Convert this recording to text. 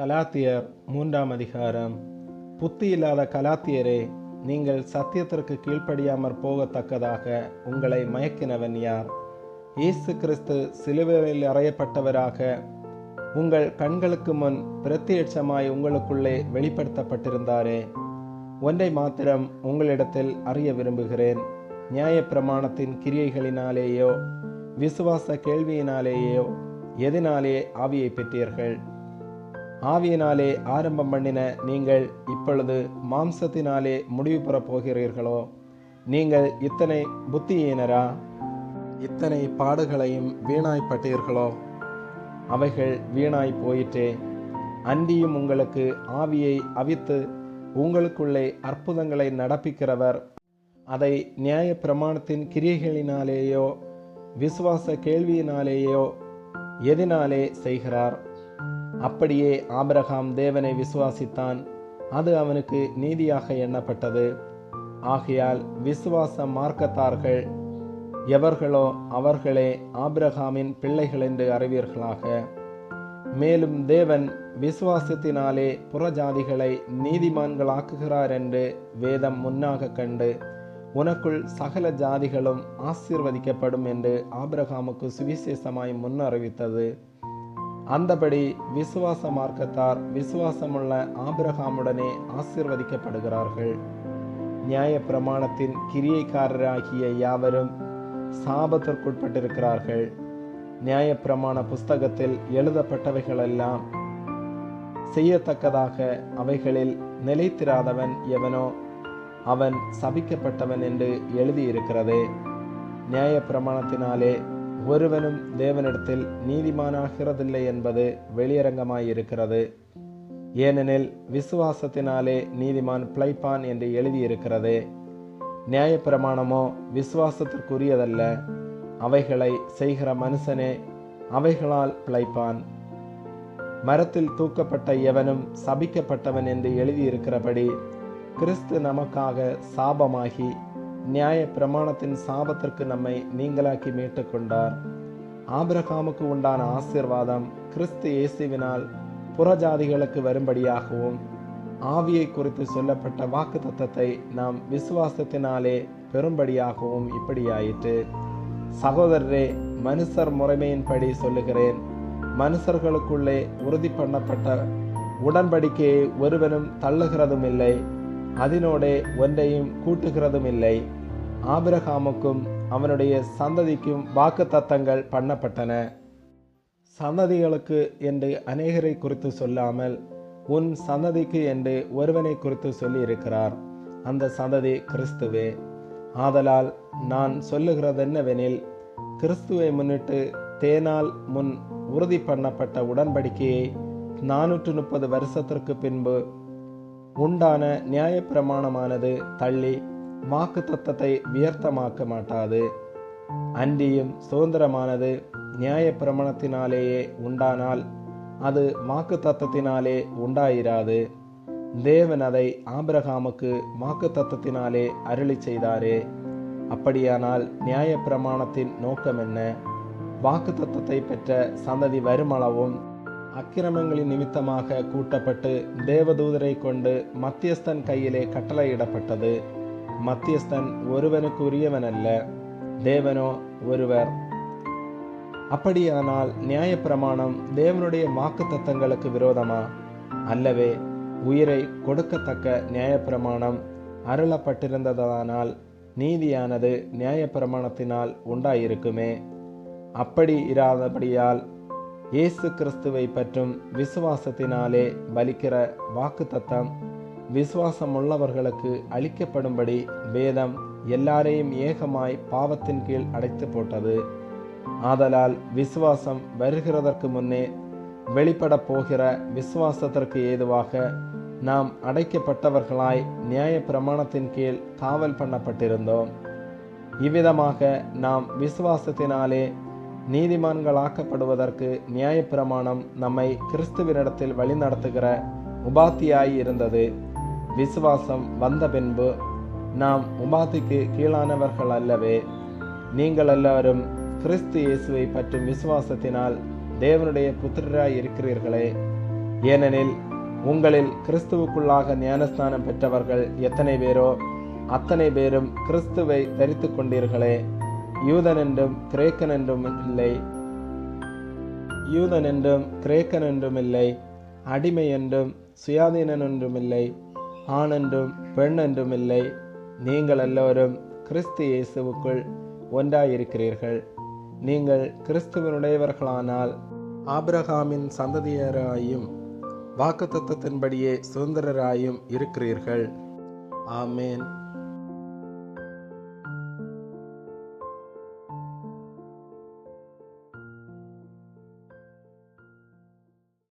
கலாத்தியர் மூன்றாம் அதிகாரம். புத்தி இல்லாத கலாத்தியரே நீங்கள் சத்தியத்திற்கு கீழ்ப்படியாமற் போகத்தக்கதாக உங்களை மயக்கினவன் யார்? இயேசு கிறிஸ்து சிலுவையில் அறையப்பட்டவராக உங்கள் கண்களுக்கு முன் பிரத்யட்சமாய் உங்களுக்குள்ளே வெளிப்படுத்தப்பட்டிருந்தாரே. ஒன்றை மாத்திரம் உங்களிடத்தில் அறிய விரும்புகிறேன். நியாயப்பிரமாணத்தின் கிரியைகளினாலேயோ விசுவாச கேள்வியினாலேயோ எதினாலே ஆவியை பெற்றீர்கள்? ஆவியினாலே ஆரம்பம் பண்ணின நீங்கள் இப்பொழுது மாம்சத்தினாலே முடிவு பெறப் போகிறீர்களோ? நீங்கள் இத்தனை புத்தியீனரா? இத்தனை பாடுகளையும் வீணாய்ப்பட்டீர்களோ? அவைகள் வீணாய் போயிற்றே. அன்றியும் உங்களுக்கு ஆவியை அவித்து உங்களுக்குள்ளே அற்புதங்களை நடப்பிக்கிறவர். அதை நியாய பிரமாணத்தின் கிரியைகளினாலேயோ விசுவாச கேள்வியினாலேயோ எதினாலே செய்கிறார். அப்படியே ஆபிரகாம் தேவனை விசுவாசித்தான். அது அவனுக்கு நீதியாக எண்ணப்பட்டது. ஆகையால் விசுவாச மார்க்கத்தார்கள் எவர்களோ அவர்களே ஆபிரகாமின் பிள்ளைகள் என்று அறிவீர்களாக. மேலும் தேவன் விசுவாசத்தினாலே புறஜாதிகளை நீதிமான்களாக்குகிறார் என்று வேதம் முன்னாக கண்டு உனக்குள் சகல ஜாதிகளும் ஆசீர்வதிக்கப்படும் என்று ஆபிரகாமுக்கு சுவிசேஷமாய் முன் அறிவித்தது அந்தபடி விசுவாச மார்க்கத்தார் விசுவாசமுள்ள ஆபிரகாமுடனே ஆசிர்வதிக்கப்படுகிறார்கள். நியாய பிரமாணத்தின் கிரியைக்காரராகிய யாவரும் சாபத்திற்குட்பட்டிருக்கிறார்கள். நியாயப்பிரமாண புஸ்தகத்தில் எழுதப்பட்டவைகளெல்லாம் செய்யத்தக்கதாக அவைகளில் நிலைத்திராதவன் எவனோ அவன் சபிக்கப்பட்டவன் என்று எழுதியிருக்கிறதே. நியாயப்பிரமாணத்தினாலே ஒருவனும் தேவனிடத்தில் நீதிமானாகிறதில்லை என்பது வெளியரங்கமாயிருக்கிறது. ஏனெனில் விசுவாசத்தினாலே நீதிமான் பிழைப்பான் என்று எழுதியிருக்கிறது. நியாயப்பிரமாணமோ விசுவாசத்திற்குரியதல்ல. அவைகளை செய்கிற மனுஷனே அவைகளால் பிழைப்பான். மரத்தில் தூக்கப்பட்ட எவனும் சபிக்கப்பட்டவன் என்று எழுதியிருக்கிறபடி கிறிஸ்து நமக்காக சாபமாகி நியாய பிரமாணத்தின் சாபத்திற்கு நம்மை நீங்களாக்கி மீட்டுக் கொண்டார் ஆபிரகாமுக்கு உண்டான ஆசிர்வாதம் கிறிஸ்து இயேசுவினால் புறஜாதிகளுக்கு வரும்படியாகவும் ஆவியை குறித்து சொல்லப்பட்ட வாக்கு தத்தத்தை நாம் விசுவாசத்தினாலே பெரும்படியாகவும் இப்படியாயிற்று. சகோதரரே மனுஷர் முறைமையின்படி சொல்லுகிறேன். மனுஷர்களுக்குள்ளே உறுதி பண்ணப்பட்ட உடன்படிக்கையை ஒருவனும் தள்ளுகிறதும் இல்லை அதனோடே ஒன்றையும் கூட்டுகிறதும் இல்லை ஆபிரகாமுக்கும் அவனுடைய சந்ததிக்கும் வாக்கு தத்தங்கள் பண்ணப்பட்டன. சந்ததிகளுக்கு என்று அநேகரை குறித்து சொல்லாமல் உன் சந்ததிக்கு என்று ஒருவனை குறித்து சொல்லியிருக்கிறார். அந்த சந்ததி கிறிஸ்துவே. ஆதலால் நான் சொல்லுகிறதென்னவெனில் கிறிஸ்துவை முன்னிட்டு தேனால் முன் உறுதி பண்ணப்பட்ட உடன்படிக்கையை நானூற்று முப்பது வருஷத்திற்கு பின்பு உண்டான நியாயப்பிரமாணமானது தள்ளி வாக்கு தத்தத்தை வியர்த்தமாக்க மாட்டாது. அன்றியும் சுதந்திரமானது நியாயப்பிரமாணத்தினாலேயே உண்டானால் அது வாக்கு தத்தத்தினாலே உண்டாயிராது. தேவன் அதை ஆபிரகாமுக்கு வாக்கு தத்தத்தினாலே அருளி செய்தாரே. அப்படியானால் நியாயப்பிரமாணத்தின் நோக்கம் என்ன வாக்கு தத்தத்தை பெற்ற சந்ததி வருமளவும் அக்கிரமங்களின் நிமித்தமாக கூட்டப்பட்டு தேவதூதரை கொண்டு மத்தியஸ்தன் கையிலே கட்டளையிடப்பட்டது. மத்தியஸ்தன் ஒருவனுக்கு உரியவனல்ல தேவனோ ஒருவர். அப்படியானால் நியாயப்பிரமாணம் தேவனுடைய வாக்கு தத்தங்களுக்கு விரோதமா? அல்லவே உயிரை கொடுக்கத்தக்க நியாயப்பிரமாணம் அருளப்பட்டிருந்ததானால் நீதியானது நியாயப்பிரமாணத்தினால் உண்டாயிருக்குமே. அப்படி இராதபடியால் இயேசு கிறிஸ்துவை பற்றும் விசுவாசத்தினாலே பலிக்கிற வாக்கு தத்தம் விசுவாசமுள்ளவர்களுக்கு அளிக்கப்படும்படி வேதம் எல்லாரையும் ஏகமாய் பாவத்தின் கீழ் அடைத்து போட்டது. ஆதலால் விசுவாசம் வருகிறதற்கு முன்னே வெளிப்படப் போகிற விசுவாசத்திற்கு ஏதுவாக நாம் அடைக்கப்பட்டவர்களாய் நியாய பிரமாணத்தின் கீழ் காவல் பண்ணப்பட்டிருந்தோம். இவ்விதமாக நாம் விசுவாசத்தினாலே நீதிமான்களாக்கப்படுவதற்கு நியாயப்பிரமாணம் நம்மை கிறிஸ்துவினிடத்தில் வழிநடத்துகிற உபாத்தியாய் இருந்தது. விசுவாசம் வந்த பின்பு நாம் உபாத்திக்கு கீழானவர்கள் அல்லவே நீங்கள் எல்லாரும் கிறிஸ்து இயேசுவை பற்றும் விசுவாசத்தினால் தேவனுடைய புத்திரராய் இருக்கிறீர்களே. ஏனெனில் உங்களில் கிறிஸ்துவுக்குள்ளாக ஞானஸ்தானம் பெற்றவர்கள் எத்தனை பேரோ அத்தனை பேரும் கிறிஸ்துவை தரித்து கொண்டீர்களே. யூதன் என்றும் கிரேக்கன் என்றும் இல்லை. யூதன் என்றும் கிரேக்கன் என்றும் இல்லை. அடிமை என்றும் சுயாதீனன் என்றும் இல்லை. ஆண் என்றும் பெண் என்றும் இல்லை. நீங்கள் எல்லோரும் கிறிஸ்து இயேசுவுக்குள் ஒன்றாயிருக்கிறீர்கள். நீங்கள் கிறிஸ்துவனுடையவர்களானால் ஆபிரகாமின் சந்ததியராயும் வாக்குத்தத்தத்தின்படியே சுதந்திரராயும் இருக்கிறீர்கள். ஆமேன்.